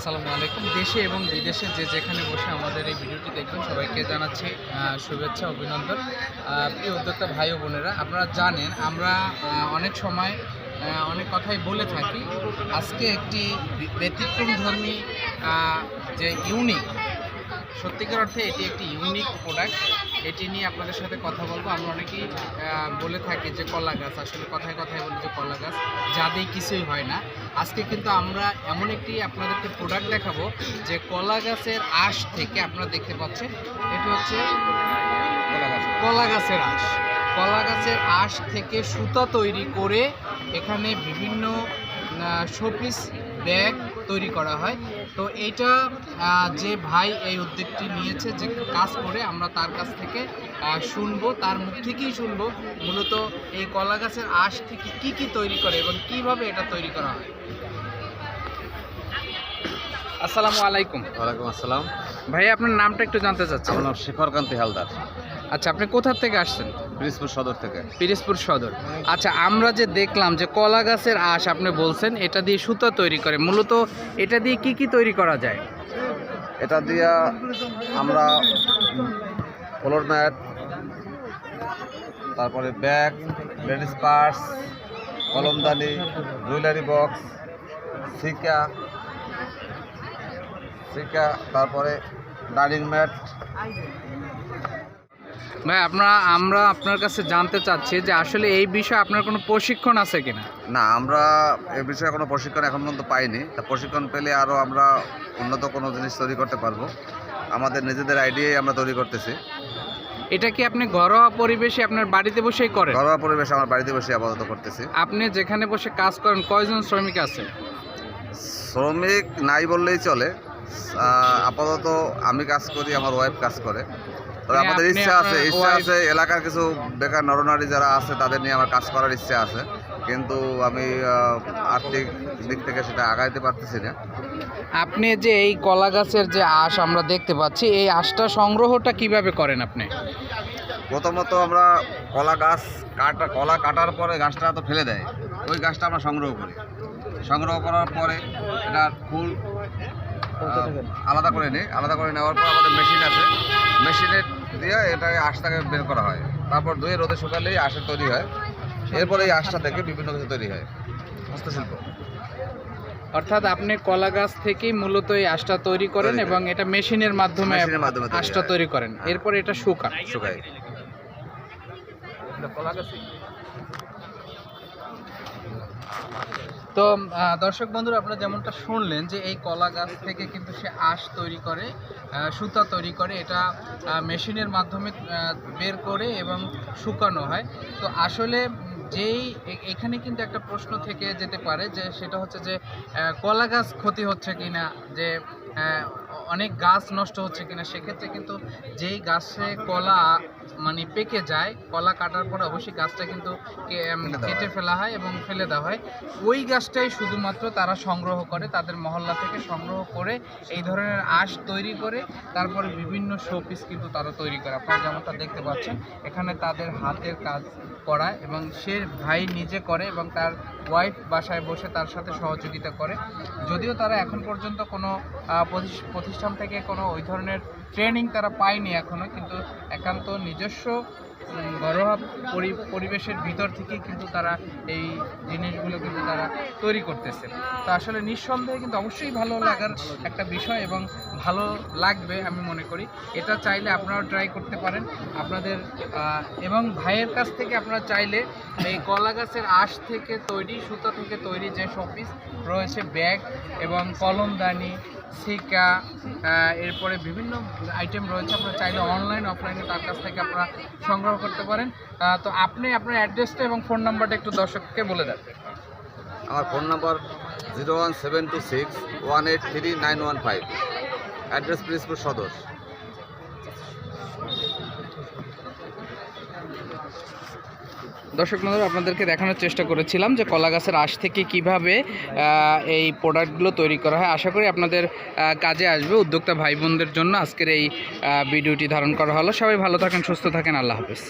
আসসালামু আলাইকুম। দেশে এবং বিদেশে যে যেখানে বসে আমাদের এই ভিডিওটি দেখবেন, সবাইকে জানাচ্ছি শুভেচ্ছা, অভিনন্দন। প্রিয় উদ্যোক্তা ভাই ও বোনেরা, আপনারা জানেন, আমরা অনেক সময় অনেক কথাই বলে থাকি। আজকে একটি ব্যতিক্রম ধর্মী যে ইউনিক সত্যিকার অর্থে এটি একটি ইউনিক প্রোডাক্ট এটি নিয়ে আপনাদের সাথে কথা বলব। আমরা অনেকেই বলে থাকি যে কলা গাছ। আসলে কথায় কথায় বলি যে কলা গাছ। যাদের কিছুই হয় না। আজকে কিন্তু আমরা এমন একটি আপনাদেরকে প্রোডাক্ট দেখাবো যে কলা গাছের আঁশ থেকে আপনারা দেখতে পাচ্ছেন। এটি হচ্ছে কলা গাছের আঁশ। কলা গাছের আঁশ থেকে সুতা তৈরি করে এখানে বিভিন্ন শোপিস ব্যাগ তৈরি করা হয়। তো এইটা যে ভাই এই উদ্যোগটি নিয়েছে যে কাজ করে আমরা তার কাছ থেকে শুনব তার মুখ থেকেই শুনব। মূলত এই কলা গাছের আঁশ থেকে কি কি তৈরি করে এবং কীভাবে এটা তৈরি করা হয়? আসসালামু আলাইকুম। ওয়ালাইকুম আসসালাম। ভাই আপনার নামটা একটু জানতে চাচ্ছি। আমার নাম শেখর কান্তি হালদার। আচ্ছা আপনি কোথা থেকে আসছেন? পিরিজপুর সদর থেকে। পিরিজপুর সদর। আচ্ছা আমরা যে দেখলাম যে কলা গাছের আঁশ আপনি বলছেন এটা দিয়ে সুতা তৈরি করে। মূলত এটা দিয়ে কি কি তৈরি করা যায়? এটা দিয়া আমরা ফ্লোর ম্যাট তারপরে ব্যাগ লেডিস পার্স কলমদানি জুয়েলারি বক্স সিকা সিকা তারপরে ডাইনিং ম্যাট ভাই আপনারা আমরা আপনার কাছে জানতে চাচ্ছি যে আসলে এই বিষয়ে আপনার কোনো প্রশিক্ষণ আছে কিনা? না আমরা এ বিষয়ে কোনো প্রশিক্ষণ এখন পর্যন্ত পাইনি। তা প্রশিক্ষণ পেলে আরও আমরা উন্নত কোনো জিনিস তৈরি করতে পারব। আমাদের নিজেদের আইডিয়াই আমরা তৈরি করতেছি। এটা কি আপনি ঘরোয়া পরিবেশে আপনার বাড়িতে বসেই করেন? ঘরোয়া পরিবেশ আমার বাড়িতে বসে আপাতত করতেছি। আপনি যেখানে বসে কাজ করেন কয়জন শ্রমিক আছে শ্রমিক নাই বললেই চলে। আপাতত আমি কাজ করি আমার ওয়াইফ কাজ করে। আমাদের ইচ্ছা আছে ইচ্ছা আছে এলাকার কিছু বেকার নরনারী যারা আছে তাদের নিয়ে আমার কাজ করার ইচ্ছা আছে। কিন্তু আমি আর্থিক দিক থেকে সেটা আগাইতে পারতেছি না। আপনি যে এই কলা গাছের যে আঁশ আমরা দেখতে পাচ্ছি এই আঁশটা সংগ্রহটা কীভাবে করেন আপনি? প্রথমত আমরা কলা গাছ কাটা কলা কাটার পরে গাছটা তো ফেলে দেয়। ওই গাছটা আমরা সংগ্রহ করি। সংগ্রহ করার পরে এটা ফুল আলাদা করে নিই। আলাদা করে নেওয়ার পর আমাদের মেশিন আছে। মেশিনে দিয়ে এটাকে আঁশটাকে বের করা হয়। তারপর ধুয়ে রোদে শুকালেই আঁশের তৈরি হয়। এরপরে এই আঁশটা থেকে বিভিন্ন কিছু তৈরি হয়। হস্তশিল্প। অর্থাৎ আপনি কলা গাছ থেকেই মূলত এই আঁশটা তৈরি করেন এবং এটা মেশিনের মাধ্যমে আঁশটা তৈরি করেন। হ্যাঁ। এরপর এটা শুকান। শুকাই তো দর্শক বন্ধুরা, আপনারা যেমনটা শুনলেন যে এই কলা গাছ থেকে কিন্তু সে আঁশ তৈরি করে সুতা তৈরি করে, এটা মেশিনের মাধ্যমে বের করে এবং শুকানো হয়। তো আসলে যেই এখানে কিন্তু একটা প্রশ্ন থেকে যেতে পারে যে, সেটা হচ্ছে যে কলা গাছ ক্ষতি হচ্ছে কিনা? যে অনেক গাছ নষ্ট হচ্ছে কিনা সেক্ষেত্রে কিন্তু যেই গাছে কলা মানে পেকে যায় কলা কাটার পরে অবশ্যই গাছটা কিন্তু কেটে ফেলা হয় এবং ফেলে দেওয়া হয়। ওই গাছটাই শুধুমাত্র তারা সংগ্রহ করে তাদের মহল্লা থেকে সংগ্রহ করে এই ধরনের আঁশ তৈরি করে তারপরে বিভিন্ন শোপিস কিন্তু তারা তৈরি করে। আপনারা যেমনটা দেখতে পাচ্ছেন এখানে তাদের হাতের কাজ করা এবং সে ভাই নিজে করে এবং তার ওয়াইফ বাসায় বসে তার সাথে সহযোগিতা করে। যদিও তারা এখন পর্যন্ত কোনো প্রতিষ্ঠান থেকে কোনো ওই ধরনের ট্রেনিং তারা পায়নি এখনও কিন্তু একান্ত নিজস্ব ঘরোয়া পরি- পরিবেশের ভিতর থেকেই কিন্তু তারা এই জিনিসগুলো কিন্তু তারা তৈরি করতেছে। তো আসলে নিঃসন্দেহে কিন্তু অবশ্যই ভালো লাগার একটা বিষয় এবং ভালো লাগবে আমি মনে করি। এটা চাইলে আপনারাও ট্রাই করতে পারেন। আপনাদের এবং ভাইয়ের কাছ থেকে আপনারা চাইলে এই কলা গাছের আঁশ থেকে তৈরি, সুতা থেকে তৈরি যে শোপিস রয়েছে, ব্যাগ এবং কলমদানি সিকা এরপরে বিভিন্ন আইটেম রয়েছে। আপনারা চাইলে অনলাইন অফলাইনে তার কাছ থেকে আপনারা সংগ্রহ করতে পারেন। তো আপনি আপনার অ্যাড্রেসটা এবং ফোন নাম্বারটা একটু দর্শককে বলে দেন। আমার phone number zero one seven two six one eight three nine one five address Pirojpur Sadar দর্শক বন্ধুরা, আপনাদেরকে দেখানোর চেষ্টা করেছিলাম যে কলা গাছের আশ থেকে কীভাবে এই প্রোডাক্টগুলো তৈরি করা হয়। আশা করি আপনাদের কাজে আসবে। উদ্যোক্তা ভাই বোনদের জন্য আজকের এই ভিডিওটি ধারণ করা হলো। সবাই ভালো থাকেন, সুস্থ থাকেন। আল্লাহ হাফেজ।